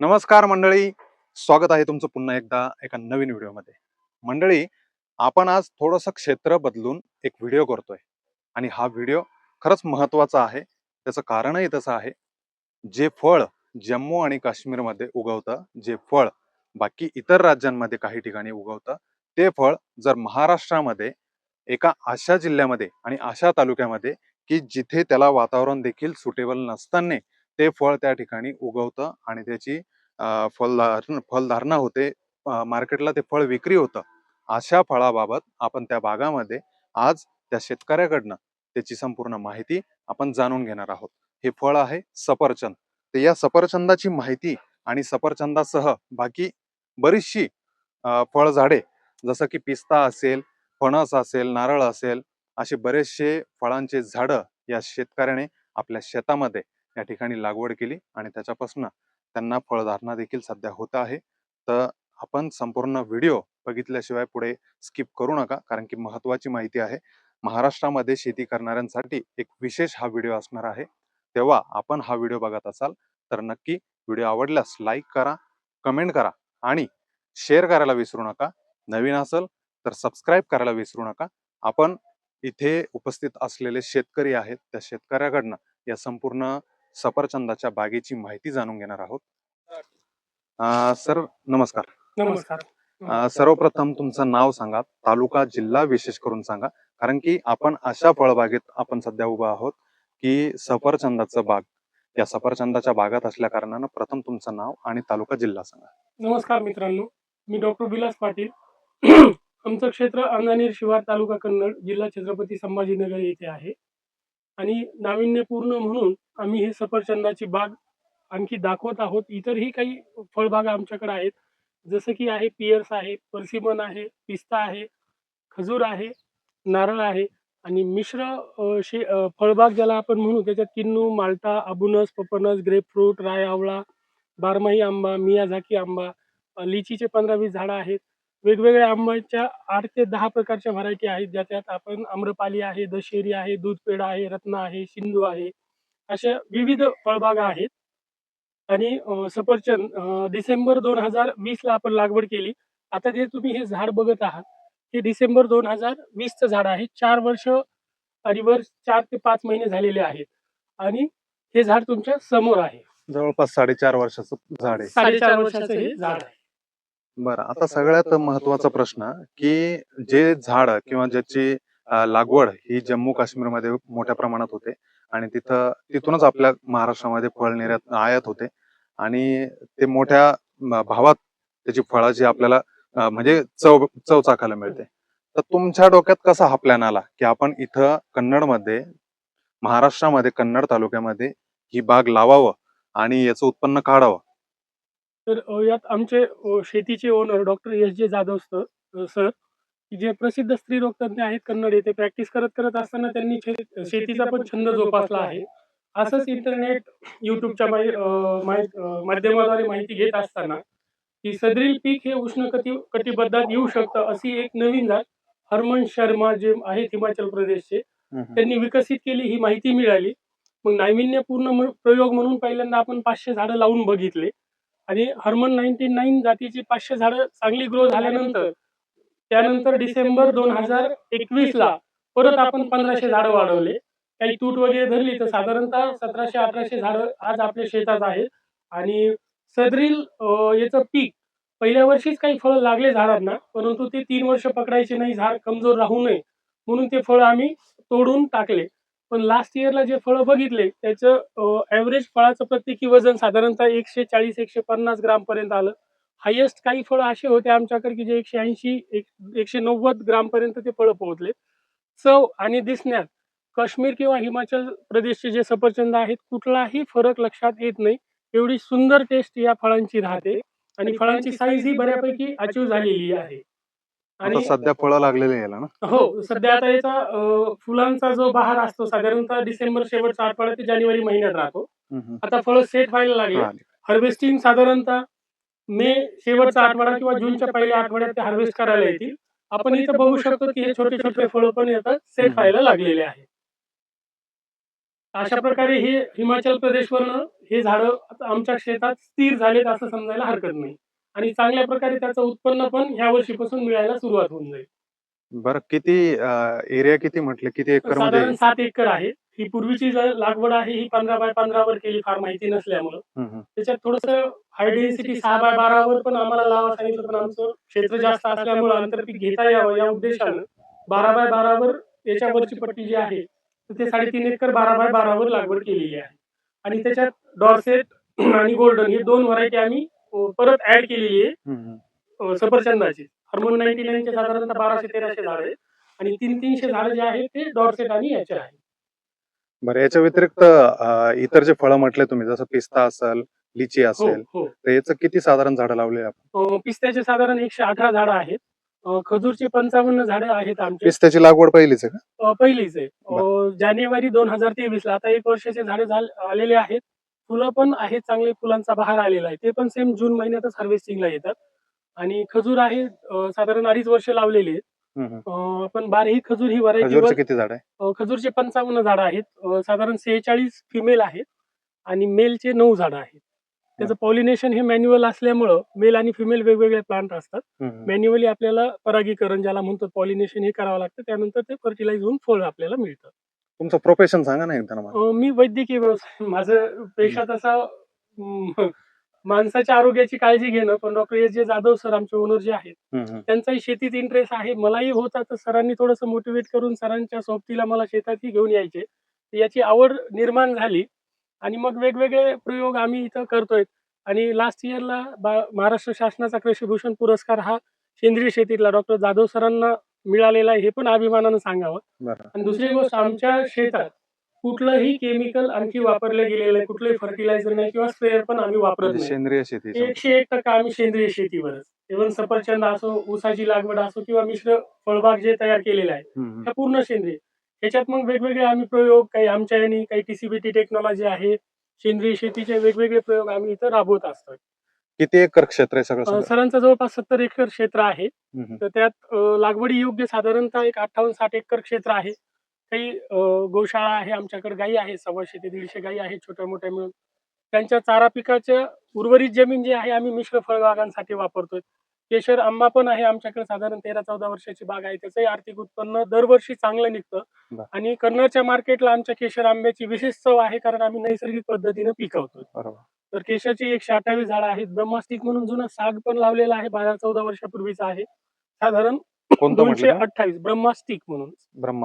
नमस्कार मंडळी. स्वागत आहे तुमचं पुन्हा एकदा एका नवीन व्हिडिओमध्ये. मंडळी आपण आज थोडंसं क्षेत्र बदलून एक व्हिडिओ करतोय. आणि हा व्हिडिओ खरंच महत्त्वाचा आहे. त्याचं कारणही तसं आहे. जे फळ जम्मू आणि काश्मीरमध्ये उगवतं जे फळ बाकी इतर राज्यांमध्ये काही ठिकाणी उगवतं ते फळ जर महाराष्ट्रामध्ये एका अशा जिल्ह्यामध्ये आणि अशा तालुक्यामध्ये की जिथे त्याला वातावरण देखील सुटेबल नसताना ते फळ त्या ठिकाणी उगवतं आणि त्याची फलधार फलधारणा होते. मार्केटला ते फळ विक्री होतं. अशा फळाबाबत आपण त्या भागामध्ये आज त्या शेतकऱ्याकडनं त्याची संपूर्ण माहिती आपण जाणून घेणार आहोत. हे फळ आहे सफरचंद. तर या सफरचंदाची माहिती आणि सफरचंदासह बाकी बरीचशी फळझाडे जसं की पिस्ता असेल फणस असेल नारळ असेल असे बरेचसे फळांचे झाडं या शेतकऱ्याने आपल्या शेतामध्ये या ठिकाणी लागवड केली आणि त्याच्यापासून त्यांना फळधारणा देखील सध्या होत आहे. तर आपण संपूर्ण व्हिडिओ बघितल्याशिवाय पुढे स्किप करू नका कारण की महत्वाची माहिती आहे. महाराष्ट्रामध्ये शेती करणाऱ्यांसाठी एक विशेष हा व्हिडिओ असणार आहे. तेव्हा आपण हा व्हिडिओ बघत असाल तर नक्की व्हिडिओ आवडल्यास लाईक करा कमेंट करा आणि शेअर करायला विसरू नका. नवीन असेल तर सबस्क्राईब करायला विसरू नका. आपण इथे उपस्थित असलेले शेतकरी आहेत त्या शेतकऱ्याकडनं या संपूर्ण सफरचंदाच्या बागेची माहिती जाणून घेणार आहोत. सर नमस्कार. नमस्कार. सर्वप्रथम तुमचं नाव सांगा तालुका जिल्हा विशेष करून सांगा कारण की आपण अशा फळबागेत आपण सध्या उभा आहोत की सफरचंदाचं बाग या सफरचंदाच्या बागात असल्या कारणानं प्रथम तुमचं नाव आणि तालुका जिल्हा सांगा. नमस्कार मित्रांनो मी डॉक्टर विलास पाटील. आमचं क्षेत्र अंजनेर शिवार तालुका कन्नड जिल्हा छत्रपती संभाजीनगर येथे आहे. आणि नाविन्यपूर्ण म्हणून आम्ही हे सफरचंदाची बाग आणखी दाखवत आहोत. इतरही काही फळबागा आमच्याकडे आहेत. जसं की आहे पियर्स आहे पर्सिमन आहे पिस्ता आहे खजूर आहे नारळ आहे आणि मिश्र शे फळबाग ज्याला आपण म्हणू त्याच्यात किन्नू माल्टा अबुनस पपनस ग्रेपफ्रूट राय आवळा बारमाही आंबा मियाझाकी आंबा लिचीचे पंधरा वीस झाडं आहेत. वेगवेगळ्या आंब्याच्या आठ ते दहा प्रकारच्या व्हरायटी आहेत. ज्याच्यात आपण आम्रपाली आहे दशेरी आहे दूध पेढा आहे रत्न आहे सिंधू आहे. अशा विविध फळबागा आहेत. आणि सफरचंद डिसेंबर दोन हजार वीसला आपण लागवड केली. आता जे तुम्ही हे झाड बघत आहात हे डिसेंबर दोन हजार वीसचं झाड आहे. चार वर्ष आणि वर चार ते पाच महिने झालेले आहेत. आणि हे झाड तुमच्यासमोर आहे. जवळपास साडेचार वर्षाचं झाड आहे. साडेचार वर्षाचं हे झाड आहे. बरं आता सगळ्यात महत्त्वाचा प्रश्न की जे झाड किंवा ज्याची अं, लागवड ही जम्मू काश्मीरमध्ये मोठ्या प्रमाणात होते आणि तिथं तिथूनच आपल्या महाराष्ट्रामध्ये फळ निर्यात आयात होते आणि ते मोठ्या म, भावात त्याची फळाची आपल्याला अं, म्हणजे चव चव चाखायला मिळते. तर तुमच्या डोक्यात कसा हा प्लॅन आला की आपण इथं कन्नडमध्ये महाराष्ट्रामध्ये कन्नड तालुक्यामध्ये ही बाग लावावं आणि याचं उत्पन्न काढावं? तर यात आमचे शेतीचे ओनर डॉक्टर एस जे जाधव सर जे प्रसिद्ध स्त्रीरोग तज्ञ आहेत कन्नड येथे प्रॅक्टिस करत करत असताना त्यांनी शेतीचा पण छंद जोपासला आहे. असंच इंटरनेट युट्यूबच्या माध्यमाद्वारे माहिती घेत असताना की सदरील पीक हे उष्ण कटी कटिबद्धात येऊ शकतं अशी एक नवीन जात हरमन शर्मा जे आहेत हिमाचल प्रदेशचे त्यांनी विकसित केली ही माहिती मिळाली. मग नाविन्यपूर्ण प्रयोग म्हणून पहिल्यांदा आपण पाचशे झाडं लावून बघितले. आणि हर्मन नाईन्टी नाईन जातीची पाचशे झाडं चांगली ग्रो झाल्यानंतर त्यानंतर डिसेंबर दोन हजार एकवीस ला परत आपण पंधराशे झाडं वाढवले. काही तूट वगैरे धरली तर साधारणतः सतराशे अठराशे झाडं आज आपल्या शेतात आहेत. आणि सदरील याचं पीक पहिल्या वर्षीच काही फळं लागले झाडांना परंतु ते तीन वर्ष पकडायचे नाही झाड कमजोर राहू नये म्हणून ते फळ आम्ही तोडून टाकले. पण लास्ट इयरला जे फळं बघितले त्याचं ॲव्हरेज फळाचं प्रत्येकी वजन साधारणतः एकशे चाळीस एकशे पन्नास ग्राम पर्यंत आलं. हायेस्ट काही फळं असे होते आमच्याकडे की जे एकशे ऐंशी एक एकशे नव्वद ग्राम पर्यंत ते फळं पोहोचले. चव आणि दिसण्यात काश्मीर किंवा हिमाचल प्रदेशचे जे सफरचंद आहेत कुठलाही फरक लक्षात येत नाही. एवढी सुंदर टेस्ट या फळांची राहते. आणि फळांची साईज ही बऱ्यापैकी अचीव झालेली आहे. आता सध्या फळं लागलेले याला ना? हो सध्या आता याचा अं, फुलांचा जो बहार असतो साधारणतः डिसेंबर शेवटचा आठवडा ते जानेवारी महिन्यात राहतो. हम्म. आता फळं सेट व्हायला लागले. हार्वेस्टिंग साधारणतः मे शेवटचा आठवडा किंवा जूनच्या पहिल्या आठवड्यात ते हार्वेस्ट करायला येतील. आपण इथं बघू शकतो की हे छोटे छोटे फळं पण येतात सेट व्हायला लागलेले आहे. अशा प्रकारे हे हिमाचल प्रदेशवरनं हे झाडं आता आमच्या शेतात स्थिर झालेत असं समजायला हरकत नाही. आणि चांगल्या प्रकारे त्याचं उत्पन्न पण ह्या वर्षीपासून मिळायला सुरुवात होऊन जाईल. बरं किती एरिया किती म्हटले? किती एकरमध्ये साधारण सात एकर आहे. ही पूर्वीची जी लागवड आहे ही पंधरा बाय पंधरावर केली फार माहिती नसल्यामुळं. त्याच्यात थोडस हाय डेन्सिटी सहा बाय बारावर पण आम्हाला लावा सांगितलं पण आमचं क्षेत्र जास्त असल्यामुळे आंतरपीक घेता यावं या उद्देशानं बारा बाय बारावर याच्यावरची पट्टी जी आहे तर ते साडेतीन एकर बारा बाय बारावर लागवड केलेली आहे. आणि त्याच्यात डॉर्सेट आणि गोल्डन हे दोन व्हरायटी आम्ही परत ऍड केलेली आहे. सफरचंदाची. हार्मोन नाईन्टी नाईनचे साधारणतः बाराशे तेराशे झाड आहेत. आणि तीन तीनशे झाड जे आहेत ते डॉर्सेट आणि याचे आहेत बरं याच्या व्यतिरिक्त इतर जे फळं म्हटले तुम्ही जसं पिस्ता असेल लिची हो असेल हो. तर याचं किती साधारण झाडं लावले आपण? पिस्त्याचे साधारण एकशे अठरा झाडं आहेत. खजूरचे पंचावन्न झाडं आहेत आमचे. पिस्त्याची लागवड पहिलीच आहे पहिलीच आहे. जानेवारी दोन हजार तेवीस ला आता एक वर्षाचे झाडे आलेले आहेत. फुलं पण आहेत चांगले फुलांचा बहार आलेला आहे. ते पण सेम जून महिन्यातच हार्वेस्टिंगला येतात. आणि खजूर आहे अं, साधारण अडीच वर्ष लावलेले आहेत. हम्म, हम्म. अं, पण बारही खजूर ही व्हरायटी खजूरचे किती झाड आहे? खजूरचे पंचावन्न झाडं आहेत. अं, साधारण सेहेचाळीस फिमेल आहेत आणि मेलचे नऊ झाडं आहेत. त्याचं पॉलिनेशन हे मॅन्युअल असल्यामुळं मेल आणि फिमेल वेगवेगळे प्लांट असतात. हम्म. मॅन्युअली आपल्याला परागीकरण ज्याला म्हणतो पॉलिनेशन हे करावं लागतं. त्यानंतर ते फर्टिलाइज होऊन फळ आपल्याला मिळतं तुमचं प्रोफेशन सांगा ना एकदा मला. अं, मी वैद्यकीय व्यवसाय माझं पेशा तसा अं, माणसाच्या आरोग्याची काळजी घेणं पण डॉक्टर एस जे जाधव सर आमचे ओनर जे आहेत हम्म, हम्म. त्यांचाही शेतीत इंटरेस्ट आहे. मलाही होता तर सरांनी थोडंसं मोटिवेट करून सरांच्या सोबतीला मला शेतातही घेऊन यायचे. याची आवड निर्माण झाली आणि मग वेगवेगळे प्रयोग आम्ही इथं करतोय. आणि लास्ट इयरला महाराष्ट्र शासनाचा कृषीभूषण पुरस्कार हा सेंद्रिय शेतीतला. डॉक्टर जाधव सरांना मिळालेला आहे हे पण अभिमानानं सांगावं. आणि दुसरी गोष्ट आमच्या शेतात कुठलंही केमिकल आणखी वापरलं गेलेलं नाही कुठलंही फर्टिलायझर नाही किंवा स्प्रेअर पण आम्ही वापरत म्हणजे नाही. सेंद्रिय शेती एकशे एक टक्का आम्ही सेंद्रिय शेतीवरच. इव्हन सफरचंद असो ऊसाची लागवड असो किंवा मिश्र फळबाग जे तयार केलेले आहे. त्या पूर्ण सेंद्रिय. त्याच्यात मग वेगवेगळे आम्ही प्रयोग काही आमच्या यांनी काही टीसीबीटी टेक्नॉलॉजी आहे. सेंद्रिय शेतीचे वेगवेगळे प्रयोग आम्ही इथं राबवत असतो किती एकर क्षेत्र आहे सगळं अं, सगळं? सरांचं जवळपास सत्तर एकर क्षेत्र आहे हम्म, हम्म. तर त्यात अं, लागवडी योग्य साधारणतः एक अठ्ठावन्न साठ एकर क्षेत्र आहे काही अं, गोशाळा आहे आमच्याकडे गायी आहे सव्वाशे ते दीडशे गायी आहेत छोट्या मोठ्या मिळून त्यांच्या चारा पिकाच्या उर्वरित जमीन जी आहे आम्ही मिश्र फळबागांसाठी वापरतोय केशर आंबा पण आहे आमच्याकडे साधारण तेरा चौदा वर्षाची बाग आहे. त्याचंही आर्थिक उत्पन्न दरवर्षी चांगलं निघतं. आणि कन्नडच्या मार्केटला आमच्या केशर आंब्याची विशेष चव आहे कारण आम्ही नैसर्गिक पद्धतीनं पिकवतो तर केशरची एकशे अठ्ठावीस झाडं आहेत. ब्रह्मास्टिक म्हणून जुनं साग पण लावलेला आहे. बारा चौदा वर्षापूर्वीचा आहे. साधारण दोनशे अठ्ठावीस. ब्रह्मास्टिक म्हणून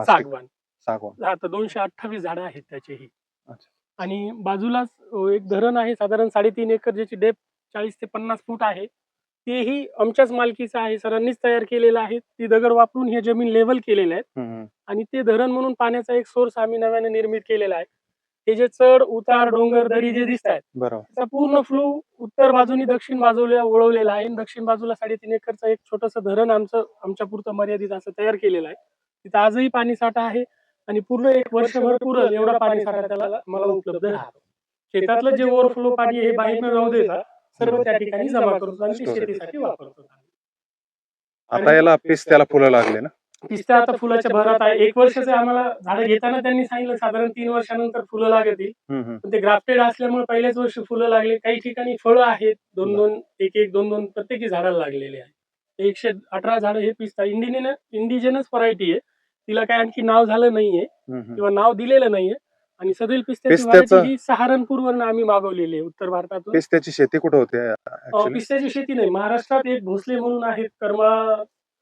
सागवान. सागवान. दोनशे अठ्ठावीस झाडं आहेत त्याचेही. आणि बाजूलाच एक धरण आहे. साधारण साडेतीन एकर ज्याची डेप चाळीस ते पन्नास फूट आहे. तेही आमच्याच मालकीचं आहे. सरांनीच तयार केलेलं आहे. ती दगड वापरून हे जमीन लेवल केलेले आहेत हम्म. आणि ते धरण म्हणून पाण्याचा एक सोर्स आम्ही नव्याने निर्मित केलेला आहे. हे जे चढ उतार डोंगर दरी जे दिसत आहेत बरोबर. त्याचा पूर्ण फ्लो उत्तर बाजूनी दक्षिण बाजूला वळवलेला आहे. आणि दक्षिण बाजूला साडेतीन एकरचं एक छोटस धरण आमचं आमच्या पुरतं मर्यादित असं तयार केलेलं आहे. तिथं आजही पाणी साठा आहे. आणि पूर्ण एक वर्षभर पुरल एवढा पाणी साठा त्याला मला उपलब्ध राहतो. शेतातलं जे ओव्हरफ्लो पाणी आहे हे बाहेर राहू देता सर्व त्या ठिकाणी जमा करतो आणि ते. शेतीसाठी वापरतो. आता याला पिस्त्याला फुलं लागले ना? पिस्ता आता फुलाच्या भरात आहे. एक वर्षाचे आम्हाला झाडं घेताना त्यांनी सांगितलं साधारण तीन वर्षानंतर फुलं लागतील. पण ते ग्राफ्टेड असल्यामुळे पहिल्याच वर्षी फुलं लागले. काही ठिकाणी फळं आहेत. दोन दोन एक एक दोन दोन प्रत्येकी झाडाला लागलेले आहे. एकशे अठरा झाडं हे पिस्ता इंडिजिनस व्हरायटी आहे. तिला काय आणखी नाव झालं नाहीये. किंवा नाव दिलेलं नाहीये. आणि सदैल पिस्त्याची ही सहारनपूरवरून आम्ही मागवलेली आहे उत्तर भारतातून. पिस्त्याची शेती कुठे होते अं, पिस्त्याची शेती नाही. महाराष्ट्रात एक भोसले म्हणून आहेत करमाळा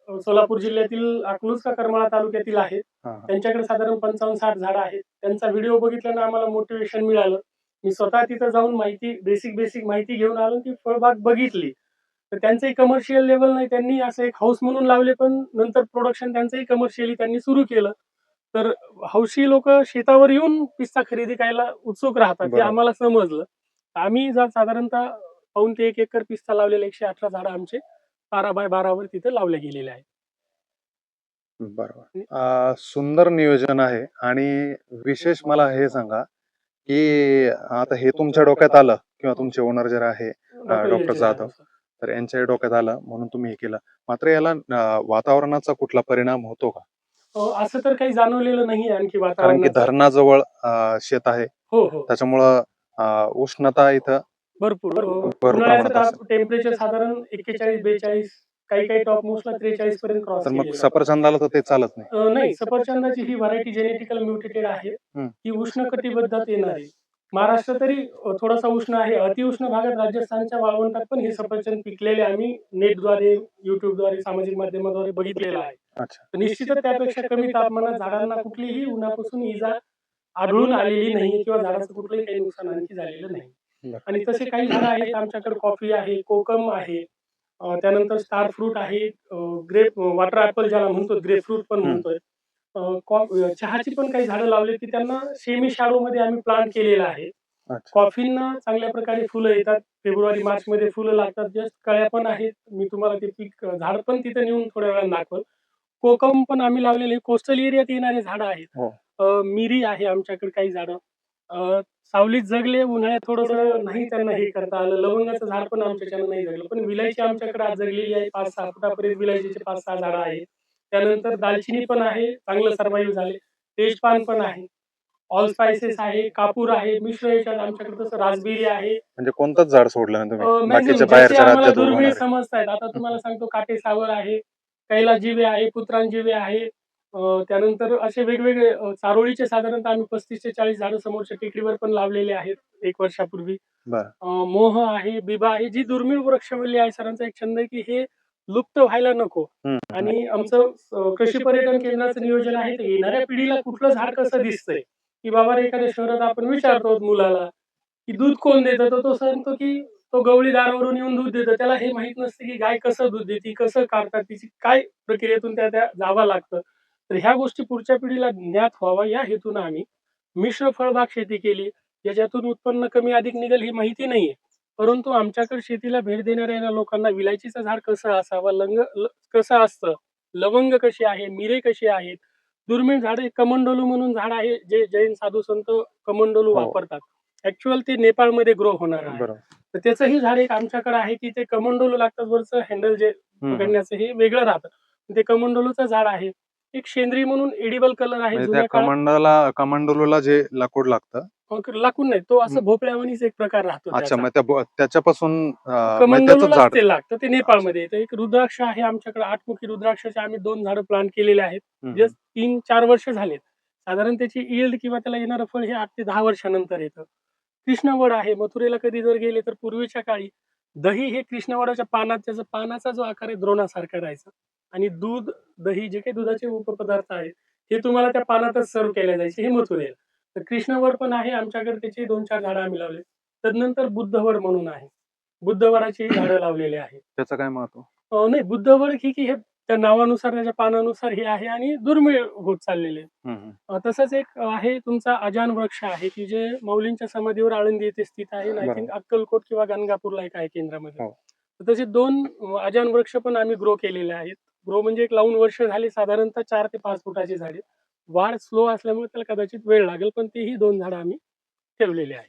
अं, सोलापूर जिल्ह्यातील अकलूज का करमाळा तालुक्यातील आहेत. त्यांच्याकडे साधारण पंचावन्न साठ झाडं आहेत. त्यांचा व्हिडिओ बघितल्यानं आम्हाला मोटिवेशन मिळालं. मी स्वतः तिथं जाऊन माहिती बेसिक बेसिक माहिती घेऊन आलो आणि ती फळबाग बघितली. तर त्यांचंही कमर्शियल लेवल नाही. त्यांनी असं एक हाऊस म्हणून लावले पण नंतर प्रोडक्शन त्यांचंही कमर्शियली त्यांनी सुरू केलं. तर हौशी लोक शेतावर येऊन पिस्ता खरेदी करायला उत्सुक राहतात ते. आम्हाला समजलं आम्ही जर साधारणतः पाऊन ते एक एकर पिस्ता लावलेले एकशे अठरा झाडं आमचे बारा बाय बारावर तिथे लावले गेलेले आहेत बरोबर सुंदर नियोजन आहे आणि विशेष मला हे सांगा की आता हे तुमच्या डोक्यात आलं किंवा तुमचे ओनर जर आहे डॉक्टर. जाधव. तर यांच्या डोक्यात आलं म्हणून तुम्ही हे केलं मात्र याला वातावरणाचा कुठला परिणाम होतो का अ, असं तर काही जाणवलेलं नाही आणखी कारण की वातावरणात धरणाजवळ अं, शेत आहे. हो हो. त्याच्यामुळं अं, उष्णता इथं भरपूर अ, भरपूर उन्हाळ्याचं प्रमाणात ताप टेम्परेचर साधारण एक्केचाळीस बेचाळीस काही काही टॉप मोस्टला त्रेचाळीस पर्यंत क्रॉस तर मग सफरचंदाला तर ते चालत नाही. नाही सफरचंदाची ही व्हरायटी जेनेटिकल म्युटेटेड आहे. हम्म. ही उष्ण कटिबद्धात येणारी महाराष्ट्र तरी अ, थोडासा उष्ण आहे. अतिउष्ण भागात राजस्थानच्या वाळवंटात पण हे सफरचंद पिकलेले आम्ही नेटद्वारे युट्यूबद्वारे सामाजिक माध्यमाद्वारे बघितलेलं आहे. अच्छा. तर निश्चितच त्यापेक्षा कमी तापमानात झाडांना कुठलीही उन्हापासून इजा आढळून आलेली नाही किंवा झाडाचं कुठलंही काही नुकसान आणखी झालेलं नाही. आणि तसे काही झाडं आहेत आमच्याकडे कॉफी आहे कोकम आहे त्यानंतर स्टार फ्रूट आहे ग्रेप वॉटर ऍपल ज्याला म्हणतो ग्रेप फ्रूट पण. म्हणतोय. चहाची पण काही झाडं लावली की त्यांना सेमी शाडो मध्ये आम्ही प्लांट केलेलं आहे. कॉफींना चांगल्या प्रकारे फुलं येतात फेब्रुवारी मार्च मध्ये फुलं लागतात जस्ट कळ्या पण आहेत. मी तुम्हाला ते पीक झाड पण तिथे नेऊन थोड्या वेळा दाखवल. कोकम पण आम्ही लावलेले. कोस्टल एरियात येणारे झाडं आहेत. हो. अं, मिरी आहे आमच्याकडे काही झाडं. अं, सावलीत जगले उन्हाळ्यात थोडस नाही त्यांना हे करता आलं. लवंगाचं झाड पण आमच्याच्यानं नाही जगलं. पण विलायची आमच्याकडे आज जगलेली आहे. पाच सहा फुटापर्यंत विलायचीचे पाच सहा झाडं आहेत. त्यानंतर दालचिनी पण आहे. चांगलं सर्वाईव्ह झाले. तेजपान पण आहे. ऑल स्पायसेस आहे. कापूर आहे. मिश्र याच्यात आमच्याकडे तसं राजबेरी आहे. म्हणजे कोणतंच झाड सोडलं नाही अं, तुम्ही. maximum बाकीच्या ज्याचे बाहेरच्या आम्हाला राज्यात दुर्मिळ उगवणारे. समजतायत. आता तुम्हाला सांगतो काटे सावर आहे. कैलाजीवे आहे पुत्रांजीवे आहे. त्यानंतर असे वेगवेगळे चारोळीचे साधारणतः आम्ही पस्तीस ते चाळीस झाडं समोरच्या टेकडीवर पण लावलेले आहेत एक वर्षापूर्वी. मोह आहे बिबा आहे जी दुर्मिळ वृक्षवल्ली आहे सरांचा एक छंद आहे की हे लुप्त व्हायला नको. आणि आमचं कृषी पर्यटन केंद्राचं नियोजन आहे तर येणाऱ्या पिढीला कुठलं झाड कसं दिसतंय? की बाबा रे एखाद्या शहरात आपण विचारतो मुलाला की दूध कोण देतं? तो सांगतो की तो गवळी दारावरून येऊन दूध देतो. त्याला हे माहीत नसते की गाय कसं दूध देते कसं काढतात तिची काय प्रक्रियेतून त्या त्या जावं लागतं. तर ह्या गोष्टी पुढच्या पिढीला ज्ञात व्हावा. या हेतून आम्ही मिश्र फळबाग शेती केली. ज्याच्यातून उत्पन्न कमी अधिक निघेल ही माहिती नाहीये. परंतु आमच्याकडे शेतीला भेट देणाऱ्या लोकांना विलायचीचं झाड कसं असावं लंग कसं असतं लवंग कशी आहे मिरे कशी आहेत? दुर्मिळ झाडे कमंडोलू म्हणून झाड आहे जे जैन साधू संत कमंडोलू हो. वापरतात. ऍक्च्युअल ते नेपाळमध्ये ग्रो होणार आहे. बरोबर. तर त्याचंही झाड एक आमच्याकडे आहे की ते कमंडोलू लागतात वरचं हँडल जे हम्म. पकडण्याचं हे वेगळं राहतं. ते कमंडोलूचं झाड आहे. एक शेंद्री म्हणून एडिबल कलर आहे म्हणजे जुन्या त्या काळात. कमांडाला कमांडोला जे लाकूड लागतं? लाकूड नाही तो असं हम्म. भोपळ्यावानीच एक प्रकार राहतो अच्छा त्याचा. मग त्या बो- त्याच्यापासून अं, त्याचं कमंडलूलाच झाड ते लागतं ते नेपाळमध्ये. येतं एक रुद्राक्ष आहे आमच्याकडे आठमुखी रुद्राक्षाचे आम्ही दोन झाडं प्लांट केलेले आहेत. हम्म. जस्ट तीन चार वर्ष झालेत. साधारण त्याची इल्ड किंवा त्याला येणारं फळ हे आठ ते दहा वर्षानंतर येतं. कृष्णवड आहे. मथुरेला कधी जर गेले तर पूर्वीच्या काळी दही हे कृष्णवडाच्या पानात त्याचा पानाचा जो आकार आहे द्रोणासारखा राहायचा. आणि दूध दही जे काही दुधाचे उपपदार्थ आहेत हे तुम्हाला त्या पानातच सर्व केले जायचे. हे मथुरेला. तर कृष्णवड पण आहे. आमच्याकडे त्याची दोन चार झाडं आम्ही लावले. तदनंतर बुद्धवड म्हणून आहे. बुद्धवडाची झाडं लावलेली आहेत. त्याचं काय महत्त्व? नाही बुद्धवड ही की हे त्या नावानुसार त्याच्या पानानुसार हे आहे आणि दुर्मिळ होत चाललेले तसंच एक आहे तुमचा अजान वृक्ष आहे की जे माऊलींच्या समाधीवर आळंदी येथे स्थित आहे आय. थिंक अक्कलकोट किंवा गणगापूरला एक आहे केंद्रामध्ये. हो. तर तसे दोन अजान वृक्ष पण आम्ही ग्रो केलेले आहेत. ग्रो म्हणजे एक लावून वर्ष झाले साधारणतः चार ते पाच फुटाची झाडे. वाढ स्लो असल्यामुळे त्याला कदाचित वेळ लागेल पण तेही दोन झाडं आम्ही ठेवलेले आहे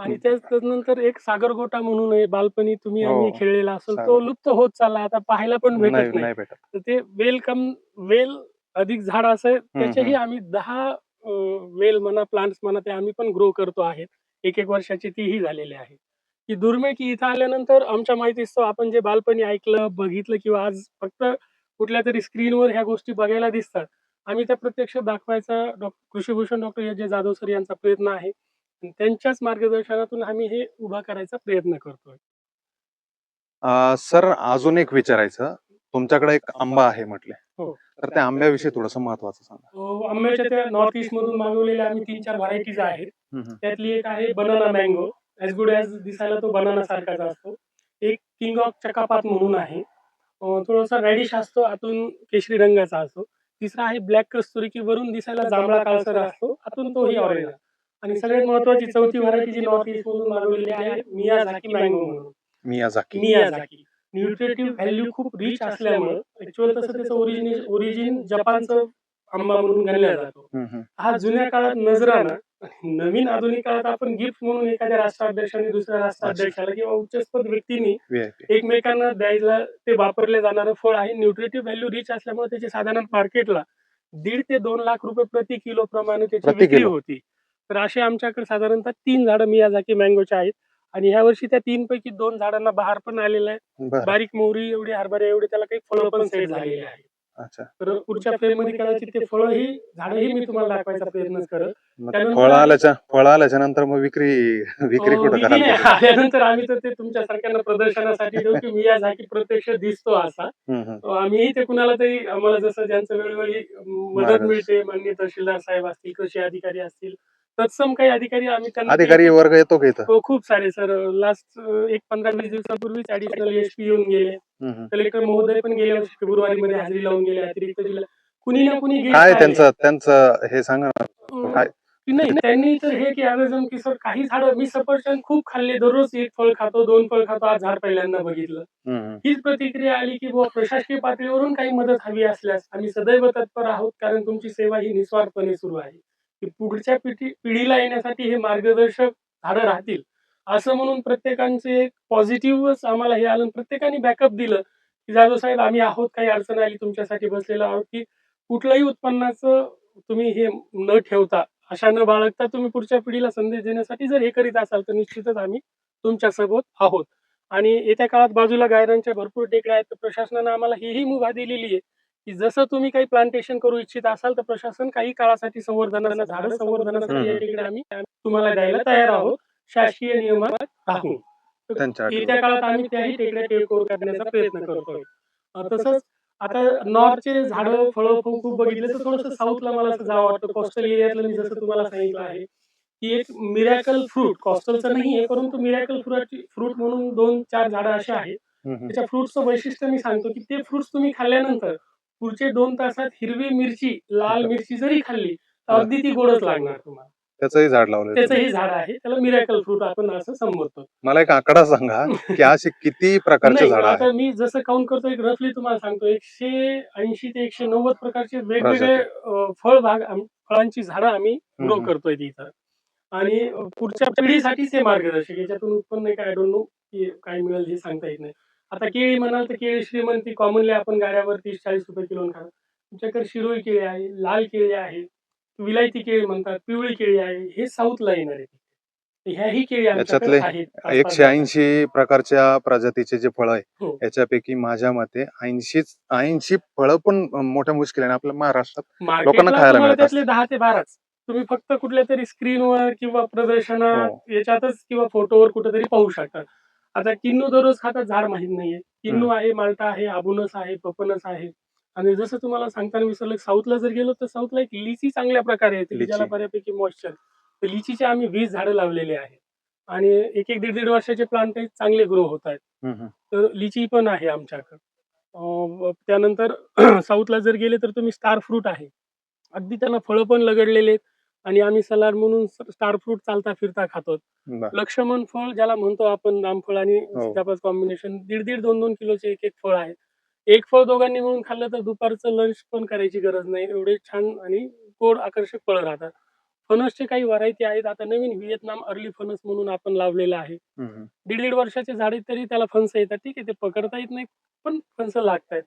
आणि. त्याच त्यानंतर एक सागरगोटा म्हणून आहे बालपणी तुम्ही हो, आम्ही खेळलेला असेल तो. लुप्त होत चालला आता पाहायला पण भेटत नाही तर ते वेलकम वेल अधिक झाड असं त्याचेही हम्म. आम्ही दहा वेल म्हणा प्लांट्स म्हणा ते आम्ही पण ग्रो करतो आहेत एक एक वर्षाची तीही झालेली आहे की दुर्मिळ की इथं आल्यानंतर आमच्या माहितीस्तव आपण जे बालपणी ऐकलं बघितलं किंवा आज फक्त कुठल्या तरी स्क्रीनवर ह्या गोष्टी बघायला दिसतात आम्ही त्या प्रत्यक्ष दाखवायचा कृषीभूषण डॉक्टर जे जाधव सर यांचा प्रयत्न आहे त्यांच्याच मार्गदर्शनातून आम्ही हे उभा करायचा प्रयत्न करतोय. सर अजून एक विचारायचं. तुमच्याकडे एक आंबा. आहे म्हटले. हो. तर त्या आंब्याविषयी थोडस महत्वाचं सांगा. अं, आंब्याच्या त्या नॉर्थ ईस्ट मधून मागवलेल्या आम्ही तीन चार व्हरायटीज आहेत. हम्म. त्यातली एक आहे banana mango. As good as दिसायला तो बनाना सारखाच असतो. एक किंग ऑफ चकापात म्हणून आहे. अं, थोडासा रॅडिश असतो आतून केशरी रंगाचा असतो. तिसरा आहे ब्लॅक कस्तुरी की वरून दिसायला जांभळा काळसर असतो. आतून तोही ऑरेंज आणि सगळ्यात महत्वाची चौथी व्हरायटी जी नॉर्थ ईस्ट मधून मागवलेली आहे मिया झाकी मँगो म्हणून. Miyazaki Miyazaki nutritive value खूप रिच असल्यामुळे ऍक्च्युअल तसं त्याचं ओरिजिन ओरिजिन जपानचं आंबा म्हणून गणला जातो. हा जुन्या काळात नजराना नवीन आधुनिक काळात आपण गिफ्ट म्हणून एखाद्या राष्ट्राध्यक्षाने दुसऱ्या राष्ट्राध्यक्षाला किंवा उच्चपद व्यक्तींनी एकमेकांना द्यायला ते वापरले जाणारं फळ आहे. न्यूट्रिटिव्ह व्हॅल्यू रिच असल्यामुळे त्याची साधारण मार्केटला दीड ते दोन लाख रुपये प्रति किलो प्रमाणे त्याची विक्री. होती. तर असे आमच्याकडे साधारणतः तीन झाडं मियाझाकी मँगोचे आहेत. आणि ह्या वर्षी त्या तीन पैकी दोन झाडांना बहार पण आलेला आहे. बरं. बारीक मोहरी एवढी हरभरे एवढे त्याला काही फळं पण सेट झालेली आहे अच्छा. तर पुढच्या फ्रेममध्ये कदाचित ते फळं ही झाडंही मी तुम्हाला दाखवायचा प्रयत्न करत. मग त्यानंतर फळ आल्याच्या फळ आल्याच्यानंतर मग विक्री विक्री अं, कुठं? आल्यानंतर आम्ही तर ते तुमच्या सारख्यांना प्रदर्शनासाठी देऊ की मियाझाकी प्रत्यक्ष दिसतो असा. हम्म, हम्म. आम्ही ते कुणाला तरी आम्हाला जसं ज्यांचं वेळोवेळी मदत. मिळते माननीय तहसीलदार साहेब असतील कृषी अधिकारी असतील तत्सम काही अधिकारी आम्ही त्यांना अधिकारी वर्ग येतो का इथं हो, खूप सारे सर लास्ट एक पंधरा वीस दिवसापूर्वीच ऍडिशनल एस पी येऊन गेले हम्म. कलेक्टर महोदय पण वर्षी फेब्रुवारी मध्ये हजेरी लावून गेले अतिरिक्त जिल्हा कुणी ना कुणी guest काय. त्यांचं त्यांचं हे सांगा ना अं, काय? की नाही त्यांनी तर हे की अमेझॉन की सर काही झाडं मी सफरचंद खूप खाल्ले दररोज एक फळ खातो दोन फळ खातो आज झाड पहिल्यांदा बघितलं हम्म. हीच प्रतिक्रिया आली की बुवा प्रशासकीय पातळीवरून काही मदत हवी असल्यास आम्ही सदैव तत्पर आहोत कारण तुमची सेवा ही निस्वार्थपणे सुरू आहे की पुढच्या पिढी पिढीला येण्यासाठी हे मार्गदर्शक झाडं राहतील. असं म्हणून प्रत्येकांचे एक पॉझिटिव्हच आम्हाला हे आलं. प्रत्येकाने बॅकअप दिलं की जाधव साहेब आम्ही आहोत काही अडचण आली तुमच्यासाठी बसलेलो आहोत की कुठलंही उत्पन्नाचं तुम्ही हे न ठेवता अशा न बाळगता तुम्ही पुढच्या पिढीला संदेश देण्यासाठी जर हे करीत असाल तर निश्चितच आम्ही तुमच्यासोबत आहोत. आणि येत्या काळात बाजूला गायरांच्या भरपूर टेकड्या आहेत तर प्रशासनानं आम्हाला हीही मुभा दिलेली आहे की जसं तुम्ही काही प्लांटेशन करू इच्छित असाल तर प्रशासन काही काळासाठी संवर्धनाचं झाडं संवर्धनासाठी आम्ही. तुम्हाला द्यायला तयार आहोत. शासकीय नियमात राहून. येत्या काळात आम्ही त्याही टेकड्या टेक करण्याचा प्रयत्न करतोय. तसंच आता नॉर्थचे झाडं फळं खूप खूप बघितले तर थोडंसं साऊथला मला असं जावं वाटतं. कोस्टल एरियातलं मी जसं तुम्हाला सांगितलं आहे की एक मिरॅकल फ्रूट कोस्टलचं नाही आहे परंतु मिरॅकल फ्रूट फ्रूट म्हणून दोन चार झाडं अशी आहेत. त्याच्या फ्रुट्सचं वैशिष्ट्य मी सांगतो की ते फ्रुट्स तुम्ही खाल्ल्यानंतर पुढचे दोन तासात हिरवी मिरची लाल मिरची जरी खाल्ली तर अगदी ती गोडच लागणार तुम्हाला. त्याचंही झाड लावलं त्याचंही झाड आहे. त्याला मिरॅकल फ्रूट आपण असं संबोधतो. मला एक आकडा सांगा की अशी किती प्रकारचे झाड आता मी जसं काउंट करतो एक रफली तुम्हाला सांगतो एकशे ऐंशी ते एकशे नव्वद प्रकारचे वेगवेगळे फळबाग फळांची झाडं आम्ही ग्रो. करतोय तिथं. आणि पुढच्या पिढीसाठीच हे मार्गदर्शक याच्यातून उत्पन्न काय डोंट नो की काय मिळेल हे सांगता येत नाही. आता केळी म्हणाल तर केळी श्रीमंती कॉमनली आपण गाड्यावर तीस चाळीस रुपये किलो खातो तुमच्याकडे शिरोई केळी आहे लाल केळी आहे विलायती केळी म्हणतात पिवळी केळी आहे हे साऊथला येणार आहे. ह्याही केळी याच्यातले एकशे ऐंशी प्रकारच्या प्रजातीचे जे फळ आहे हो. याच्यापैकी माझ्या मते ऐंशी ऐंशी फळं पण मोठ्या मुश्किल आहे आपल्या महाराष्ट्रात. लोकांना खायला तुम्हाला मिळत त्यातले दहा ते बाराच. तुम्ही फक्त कुठल्या तरी स्क्रीनवर किंवा प्रदर्शनात हो. याच्यातच किंवा फोटोवर कुठेतरी पाहू शकता. आता किन्नू दररोज खातात झाड माहीत नाहीये. किन्नू आहे माल्टा आहे आबुनस आहे पपनस आहे. आणि जसं तुम्हाला सांगताना विसरलं साऊथला जर गेलो तर साऊथला एक लिची चांगल्या प्रकारे येते. ज्याला बऱ्यापैकी मॉइश्चर तर लिचीचे आम्ही वीस झाडं लावलेले आहेत. आणि एक एक दीड दीड वर्षाचे प्लांट चांगले ग्रो होत आहेत. तर लिची पण आहे आमच्याकडं. त्यानंतर साऊथला जर गेले तर तुम्ही स्टार फ्रूट आहे. अगदी त्यांना फळं पण लगडलेले आहेत. आणि आम्ही सलाड म्हणून स्टार फ्रूट चालता फिरता खातो. लक्ष्मण फळ ज्याला म्हणतो आपण रामफळ आणि हो. सीताफळ कॉम्बिनेशन दीड दीड दोन दोन किलोचे एक एक फळ आहे. एक फळ दोघांनी मिळून खाल्लं तर दुपारचं लंच पण करायची गरज नाही. एवढे छान आणि गोड आकर्षक फळं राहतात. फणसचे काही व्हरायटी आहेत. आता नवीन व्हिएतनाम अर्ली फणस म्हणून आपण लावलेलं आहे. दीड दीड वर्षाचे झाडे तरी त्याला फणस येतात. ठीक आहे ते पकडता येत नाही पण फणस लागतायत.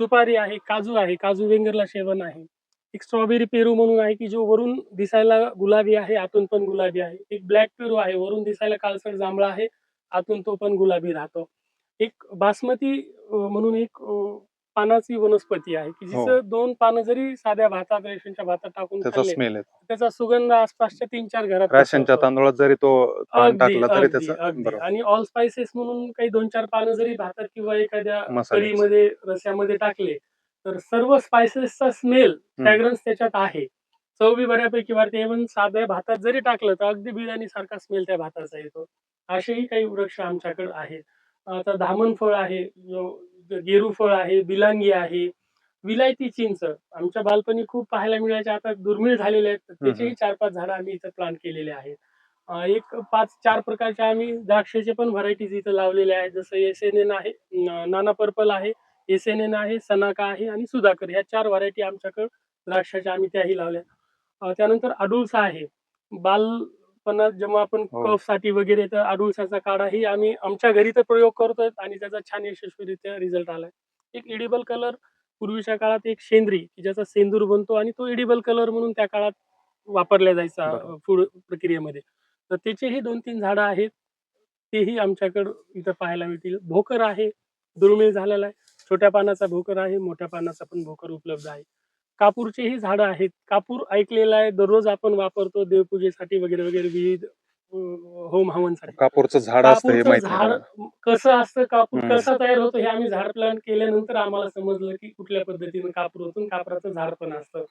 सुपारी आहे काजू आहे काजू वेंगरला सेवन आहे. एक स्ट्रॉबेरी पेरू म्हणून आहे की जो वरून दिसायला गुलाबी आहे आतून पण गुलाबी आहे. एक ब्लॅक पेरू आहे वरून दिसायला काळसर जांभळा आहे आतून तो पण गुलाबी राहतो. एक बासमती म्हणून एक पानाची वनस्पती आहे की हो. जिचं दोन पानं जरी साध्या भातात रेशनच्या भातात टाकून त्याचा सुगंध आसपासच्या तीन चार घरात राशनच्या. तांदूळात जरी तो टाकला तरी आणि ऑल स्पायसेस म्हणून काही दोन चार पानं जरी भातात किंवा एखाद्या कढीमध्ये रस्यामध्ये टाकले तर सर्व स्पायसेसचा स्मेल फ्रॅग्रन्स त्याच्यात आहे. चव बी बऱ्यापैकी वाढते. इव्हन साध्या भातात जरी टाकलं तर अगदी बिर्याणी सारखा स्मेल त्या भाताचा येतो. असेही काही वृक्ष आमच्याकडे आहेत. आता धामण फळ आहे जो- गेरू फळ आहे बिलांगी आहे विलायती चिंच. आमच्या बालपणी खूप पाहायला मिळायचे. आता दुर्मिळ झालेले आहेत. त्याचेही चार पाच झाडं आम्ही इथं प्लांट केलेले आहेत. एक पाच चार प्रकारचे आम्ही द्राक्षाचे पण व्हरायटीज इथं लावलेले आहेत. जसं एस एन एन आहे नाना पर्पल आहे एस एन एन आहे सनाका आहे आणि सुधाकर. ह्या चार व्हरायटी आमच्याकडे द्राक्षाच्या आम्ही त्याही लावल्या. त्यानंतर अडुळसा आहे. बालपणात जेव्हा आपण हो. कफसाठी वगैरे तर अडुळसाचा काढा ही आम्ही आमच्या घरी तर प्रयोग करतोय आणि त्याचा छान यशस्वीरित्या रिझल्ट आलाय. एक इडिबल कलर पूर्वीच्या काळात एक शेंद्री की ज्याचा सेंदूर बनतो आणि तो इडिबल कलर म्हणून त्या काळात वापरला जायचा. फूड प्रक्रियेमध्ये. तर त्याचेही दोन तीन झाडं आहेत तेही आमच्याकडं इथं पाहायला मिळतील. भोकर आहे दुर्मिळ झालेला आहे. छोट्या पानाचा भोकर आहे मोठ्या पानाचा पण भोकर उपलब्ध आहे. कापूरचेही झाडं आहेत. कापूर ऐकलेलं आहे. दररोज आपण वापरतो देवपूजेसाठी वगैरे वगैरे विविध होम हवनसाठी. कापूरचं झाड असतं हे कापूरचं माहिती झाड कसं असतं? कापूर. कसं तयार होतं हे आम्ही झाड प्लांट केल्यानंतर आम्हाला समजलं की कुठल्या पद्धतीने कापूर होतं आणि कापराचं झाड पण असतं.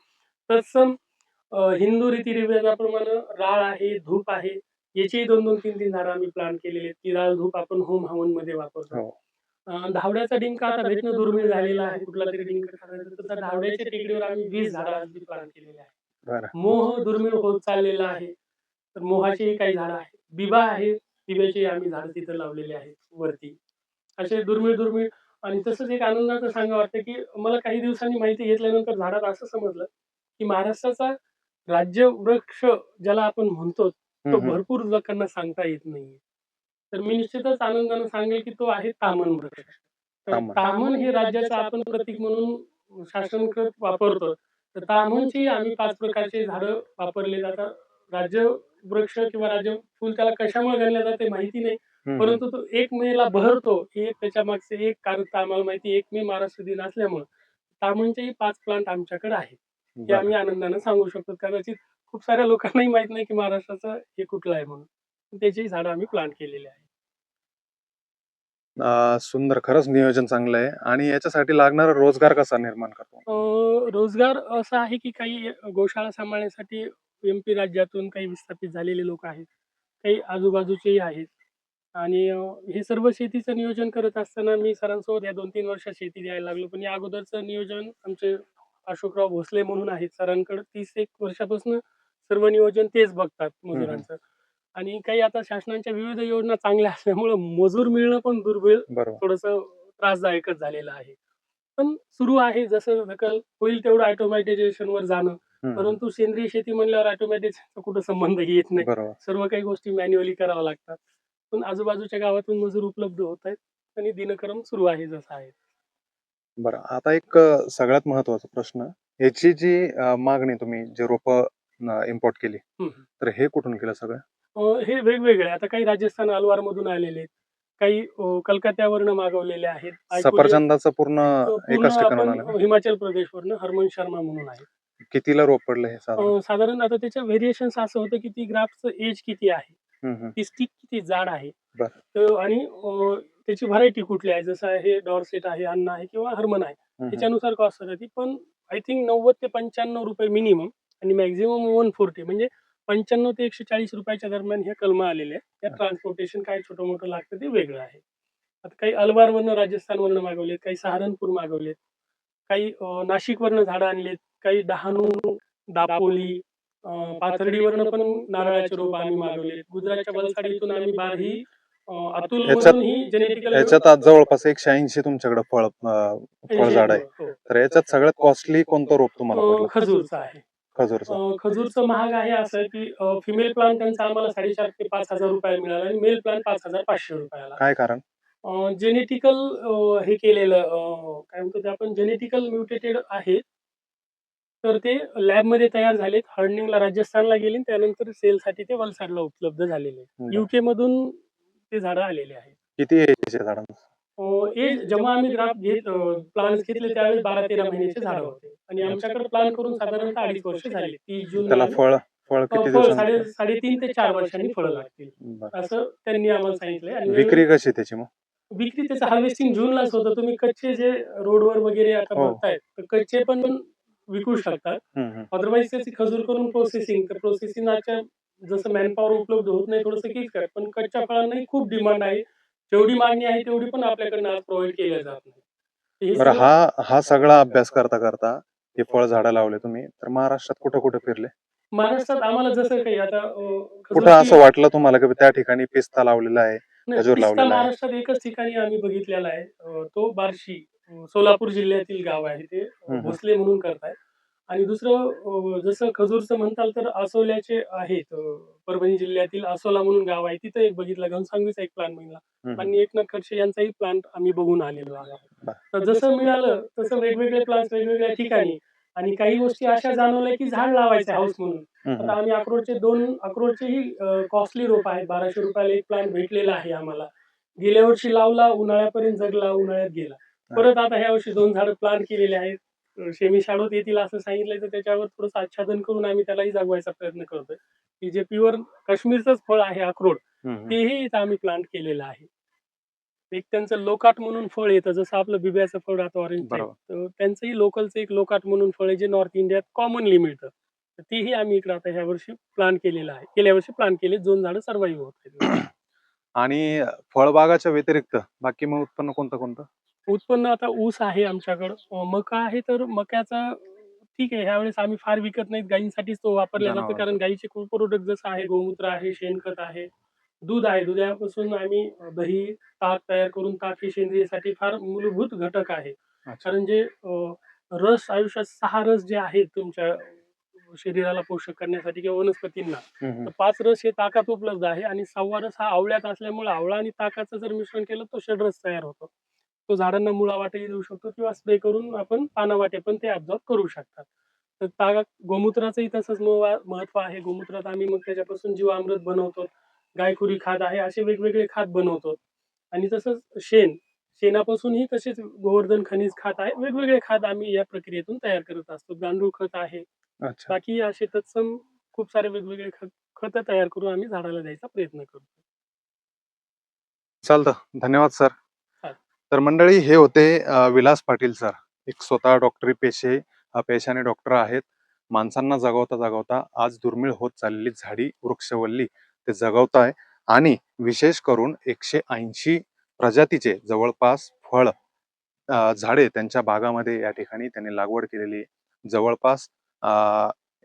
तत्सम हिंदू रीतिरिवाजाप्रमाणे राळ आहे धूप आहे. याची दोन दोन तीन तीन झाडं आम्ही प्लांट केलेली आहेत ती राळ धूप आपण होम हवनमध्ये वापरतो. हो. धावड्याचा डिंक आता भेटणं दुर्मिळ झालेला आहे. कुठला तरी डिंक. तर धावड्याच्या टेकडीवर आम्ही वीस झाडं प्लांट केलेली आहे. मोह दुर्मिळ होत चाललेला आहे. तर मोहाचीही काही झाडं आहेत. बिबा आहे बिब्याची आम्ही झाडं तिथं लावलेली आहेत वरती. असे दुर्मिळ दुर्मिळ आणि तसंच एक आनंदाचं सांगा वाटतं की मला काही दिवसांनी माहिती घेतल्यानंतर झाडात असं समजलं की महाराष्ट्राचा राज्य वृक्ष ज्याला आपण म्हणतो तो. भरपूर लोकांना सांगता येत नाहीये. तर मी निश्चितच आनंदानं सांगेल की तो आहे तामन वृक्ष तर तामन. तामन हे राज्याचं आपण प्रतीक म्हणून शासनकृत वापरतो. तर तामनची आम्ही पाच प्रकारचे झाडं वापरले जातात. राज्य वृक्ष किंवा राज्य फुल त्याला कशामुळे गणलं जाते माहिती नाही. हम्म, परंतु तो एक मे ला बहरतो. हे एक त्याच्या मागचे एक कारण तर आम्हाला माहिती एक मे महाराष्ट्र दिन असल्यामुळे. तामणचेही पाच प्लांट आमच्याकडे आहेत. हे बरं. आम्ही आनंदानं सांगू शकतो. कदाचित खूप साऱ्या लोकांनाही माहीत नाही की महाराष्ट्राचं हे कुठलं आहे म्हणून. त्याची झाडं आम्ही प्लांट केलेली आहे अं, सुंदर. खरंच नियोजन चांगलं आहे. आणि याच्यासाठी लागणारा रोजगार कसा निर्माण करतो? अं, रोजगार असा आहे की काही गोशाळा सांभाळण्यासाठी एम पी राज्यातून काही विस्थापित झालेले लोक आहेत. काही आजूबाजूचेही आहेत. आणि अं, हे सर्व शेतीचं नियोजन करत असताना मी सरांसोबत या दोन तीन वर्षात शेती द्यायला लागलो. पण या अगोदरचं नियोजन आमचे अशोकराव भोसले म्हणून आहेत सरांकडे. तीस एक वर्षापासून सर्व नियोजन तेच बघतात मजुरांचं. आणि काही आता शासनाच्या विविध योजना चांगल्या असल्यामुळं मजूर मिळणं पण दुर्मिळ बरोबर. थोडस त्रासदायकच झालेलं आहे. पण सुरू आहे जसं ढकल होईल तेवढं ऑटोमॅटिझेशन वर जाणं. हम्म, परंतु सेंद्रिय शेती म्हणल्यावर ऑटोमॅटिक कुठं संबंध येत नाही. बरोबर. सर्व काही गोष्टी मॅन्युअली कराव्या लागतात. पण आजूबाजूच्या गावातून मजूर उपलब्ध होत आहेत आणि दिनक्रम सुरू आहे जसा आहे. बरं आता एक अं, सगळ्यात महत्त्वाचा प्रश्न. याची जी अं, मागणी तुम्ही जे रोप इम्पोर्ट केली हम्म. तर हे कुठून केलं सगळं? हे वेगवेगळे. आता काही राजस्थान अलवार मधून आलेले आहेत. काही कलकत्त्यावरनं मागवलेले आहेत. सफरचंदाचं पूर्ण एक- पूर्ण एकाच ठिकाणाहून? हिमाचल प्रदेशवरनं हरमन शर्मा म्हणून आहे. कितीला रोप पडलं हे साधारण? आता त्याच्या व्हेरिएशन्स असं होतं की ती ग्राफचं एज किती आहे. ती स्टिक किती जाड आहे? आणि त्याची व्हरायटी कुठली आहे? जसं आहे डॉर्सेट आहे अन्न आहे किंवा हर्मन आहे. त्याच्यानुसार कॉस्ट होते. ती पण आय थिंक नव्वद ते पंच्याण्णव रुपये मिनिमम आणि मॅक्झिमम वन फोर्टी म्हणजे पंच्याण्णव ते एकशे चाळीस रुपयाच्या दरम्यान ह्या कलमा आलेल्या आहेत. त्या ट्रान्सपोर्टेशन काय छोटं मोठं लागतं ते वेगळं आहे. आता काही अलवारवरनं राजस्थानवरनं मागवलेत काही सहारनपूर मागवलेत काही नाशिकवरनं झाडं आणलेत काही डहाणू दापोली पाथर्डीवरनं पण नारळाचे रोप आम्ही मागवलेत. गुजरातच्या वलसाडीतून आम्ही बारही अतुल याच्यात- ही आज जवळपास एकशे ऐंशी तुमच्याकडे फळ फळझाड आहे. हो. तर याच्यात सगळ्यात कॉस्टली कोणतं रोप तुम्हाला खजूरचा आहे. खजूरचं. अं, खजूरचं महाग आहे असं की फिमेल प्लांट त्यांचा आम्हाला साडेचार ते पाच हजार रुपयाला मिळाला आणि मेल प्लांट पाच हजार पाचशे रुपयाला. काय कारण? जेनेटिकल हे केलेलं अं, काय म्हणतो ते आपण जेनेटिकल म्युटेटेड आहेत. तर ते लॅबमध्ये तयार झालेत. हर्डनिंगला राजस्थानला गेले आणि त्यानंतर सेलसाठी ते वलसाडला उपलब्ध झालेले बरं. युके मधून ते झाडं आलेले आहेत. किती झाडांचं अं, एज जेव्हा आम्ही ग्राफ घेत प्लांट घेतले त्यावेळेस बारा तेरा महिन्याचे झाडं होते. आणि आमच्याकडे प्लान करून साधारणतः अडीच वर्ष झाली. तीस जून त्याला फळ फळ किती फळ साडे दिवसांनी साडेतीन ते चार वर्षांनी फळं लागतील. बरं. असं त्यांनी आम्हाला सांगितलंय. आणि विक्री कशी त्याची मग? विक्री त्याचं हार्वेस्टिंग जूनलाच होतं. तुम्ही कच्चे जे रोडवर वगैरे आता हो. बघतायत तर कच्चे पण विकू शकतात. हम्म, हम्म. अदरवाईज त्याची खजूर करून प्रोसेसिंग तर प्रोसेसिंगच्या जसं मॅनपॉवर उपलब्ध होत नाही थोडंसं कीच कर. पण कच्च्या फळांनाही खूप डिमांड आहे. जेवढी मागणी आहे तेवढी पण आपल्याकडनं आज प्रोव्हाइड केल्या जात नाही हे बरं हा हा सगळा अभ्यास करता करता हे फळ झाडं लावले तुम्ही. तर महाराष्ट्रात कुठं कुठं फिरले? महाराष्ट्रात आम्हाला जसं काही आता कुठं असं वाटलं तुम्हाला की त्या ठिकाणी पिस्ता लावलेला आहे खजूर लावलेला आहे. महाराष्ट्रात एकच ठिकाणी आम्ही बघितलेला आहे तो बार्शी सोलापूर जिल्ह्यातील गाव आहे. ते. भोसले म्हणून करतायत. आणि दुसरं जसं खजूरचं म्हणताल तर आसोल्याचे आहेत. परभणी जिल्ह्यातील आसोला म्हणून गाव आहे. तिथं एक बघितलं घनसांगवीचा एक प्लांट हम्म. आणि एकनाथ खडसे यांचाही प्लांट आम्ही बघून आलेलो आहोत. तर जसं मिळालं तसं वेगवेगळे प्लांट वेगवेगळ्या ठिकाणी. आणि काही गोष्टी अशा जाणवल्या की झाड लावायचे हाऊस म्हणून. आता आम्ही अक्रोडचे दोन अक्रोडचेही कॉस्टली रोप आहेत. बाराशे रुपयाला एक प्लांट भेटलेला आहे आम्हाला. गेल्या वर्षी लावला उन्हाळ्यापर्यंत जगला उन्हाळ्यात गेला. परत आता ह्या वर्षी दोन झाडं प्लांट केलेले आहेत. शेमी शाडोत येतील असं सांगितलंय तर त्याच्यावर थोडंसं आच्छादन करून आम्ही त्यालाही जगवायचा प्रयत्न करतोय. की जे प्युअर काश्मीरचंच फळ आहे अक्रोड. तेही इथं आम्ही प्लांट केलेलं आहे. एक त्यांचं लोकाट म्हणून फळ येतं जसं आपलं बिब्याचं फळ राहतं ऑरेंज त्यांचंही लोकलचं एक लोकाट म्हणून फळ आहे जे नॉर्थ इंडियात कॉमनली मिळतं. तेही आम्ही इकडे आता ह्या वर्षी प्लांट केलेलं आहे. गेल्या वर्षी प्लांट केले दोन झाडं सर्वाईव्ह होत. आणि फळबागाच्या व्यतिरिक्त बाकी मग उत्पन्न कोणतं कोणतं? उत्पन्न आता ऊस आहे आमच्याकडं अं, मका आहे तर मक्याचा ठीक आहे ह्यावेळेस आम्ही फार विकत नाहीत गायींसाठीच तो वापरला जातो. कारण गायीचे खूप प्रोडक्ट जसं आहे गोमूत्र आहे शेणखत आहे दूध आहे दुधापासून आम्ही दही ताक तयार करून ताक हे सेंद्रियसाठी फार मूलभूत घटक आहे अच्छा. कारण जे अं, रस आयुष्यात सहा रस जे आहेत तुमच्या शरीराला पोषक करण्यासाठी किंवा वनस्पतींना हम्म. तर पाच रस हे ताकात उपलब्ध आहे आणि सहावा रस हा आवळ्यात असल्यामुळे आवळा आणि ताकाचं जर मिश्रण केलं तो षडरस तयार होतो तो झाडांना मुळा वाटेही देऊ शकतो किंवा स्प्रे करून आपण पाना वाटे पण ते अब्झॉर्ब करू शकतात. तर ताक गोमूत्राचंही तसंच महत्त्व आहे. गोमूत्रात आम्ही मग त्याच्यापासून जीवामृत बनवतो. गायखुरी खाद आहे असे वेगवेगळे खाद बनवतो. आणि तसंच शेण शेणापासूनही तसेच गोवर्धन खनिज खात आहे. वेगवेगळे खाद आम्ही या प्रक्रियेतून तयार करत असतो. गांडूळ खत आहे. बाकी असे तत्सम खूप सारे वेगवेगळे खत खत तयार करून आम्ही झाडाला द्यायचा प्रयत्न करतो. चालतं. धन्यवाद सर. तर मंडळी हे होते विलास पाटील सर. एक स्वतः डॉक्टरी पेशे पेशाने डॉक्टर आहेत. माणसांना जगवता जगवता आज दुर्मिळ होत चाललेली झाडी वृक्षवल्ली ते जगवताय. आणि विशेष करून एकशे ऐंशी प्रजातीचे जवळपास फळ झाडे त्यांच्या बागामध्ये या ठिकाणी त्यांनी लागवड केलेली आहे. जवळपास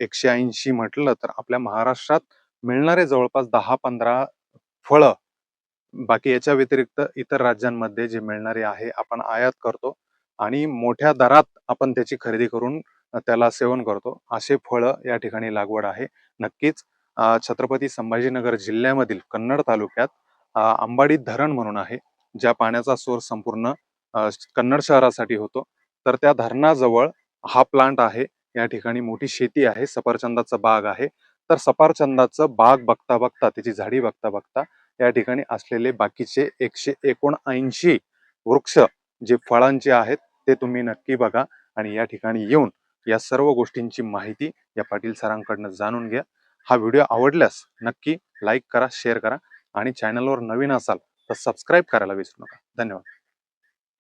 एकशे ऐंशी म्हटलं तर आपल्या महाराष्ट्रात मिळणारे जवळपास दहा पंधरा फळं बाकी याच्या व्यतिरिक्त इतर राज्यांमध्ये जे मिळणारे आहे आपण आयात करतो आणि मोठ्या दरात आपण त्याची खरेदी करून त्याला सेवन करतो. असे फळं या ठिकाणी लागवड आहे. नक्कीच छत्रपती संभाजीनगर जिल्ह्यामधील कन्नड तालुक्यात आंबाडी अंबाडी धरण म्हणून आहे ज्या पाण्याचा सोर्स संपूर्ण कन्नड शहरासाठी होतो. तर त्या धरणाजवळ हा प्लांट आहे. या ठिकाणी मोठी शेती आहे. सफरचंदाचा बाग आहे. तर सफरचंदाचं बाग बघता बघता त्याची झाडी बघता बघता या ठिकाणी असलेले बाकीचे एकशे एकोणऐंशी वृक्ष जे फळांचे आहेत ते तुम्ही नक्की बघा आणि या ठिकाणी येऊन या सर्व गोष्टींची माहिती या पाटील सरांकडनं जाणून घ्या. हा व्हिडिओ आवडल्यास नक्की लाईक करा शेअर करा आणि चॅनलवर नवीन असाल तर सबस्क्राईब करायला विसरू नका. धन्यवाद.